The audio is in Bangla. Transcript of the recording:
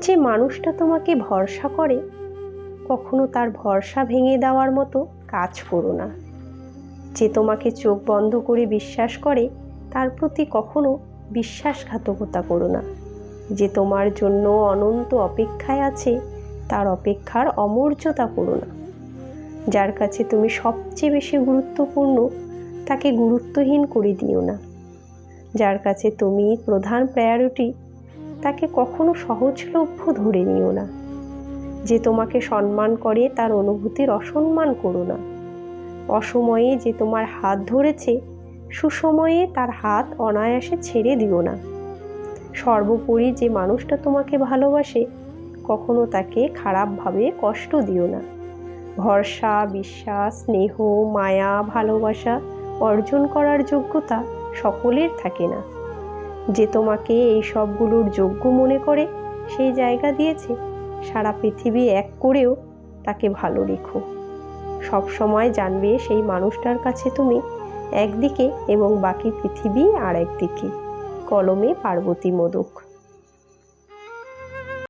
যে মানুষটা তোমাকে ভরসা করে, কখনো তার ভরসা ভেঙে দেওয়ার মতো কাজ করো না। যে তোমাকে চোখ বন্ধ করে বিশ্বাস করে, তার প্রতি কখনো বিশ্বাসঘাতকতা করো না। যে তোমার জন্য অনন্ত অপেক্ষায় আছে, তার অপেক্ষার অমর্যাদা করো না। যার কাছে তুমি সবচেয়ে বেশি গুরুত্বপূর্ণ, তাকে গুরুত্বহীন করে দিও না। যার কাছে তুমি প্রধান প্রায়োরিটি তাকে কখনো সহজলভ্য ধরে নিও না। যে তোমাকে সম্মান করে, তার অনুভূতির অসম্মান করো না। অসময়ে যে তোমার হাত ধরেছে, সুসময়ে তার হাত অনায়াসে ছেড়ে দিও না। সর্বোপরি যে মানুষটা তোমাকে ভালোবাসে, কখনো তাকে খারাপভাবে কষ্ট দিও না। ভরসা, বিশ্বাস, স্নেহ, মায়া, ভালোবাসা অর্জন করার যোগ্যতা সকলের থাকে না। যে তোমাকে এই সবগুলোর যোগ্য মনে করে, সেই জায়গা দিয়েছে। সারা পৃথিবী এক করেও তাকে ভালো রেখো। সব সময় জানবে সেই মানুষটার কাছে তুমি একদিকে এবং বাকি পৃথিবী আর একদিকে কলমে পার্বতী মোদক।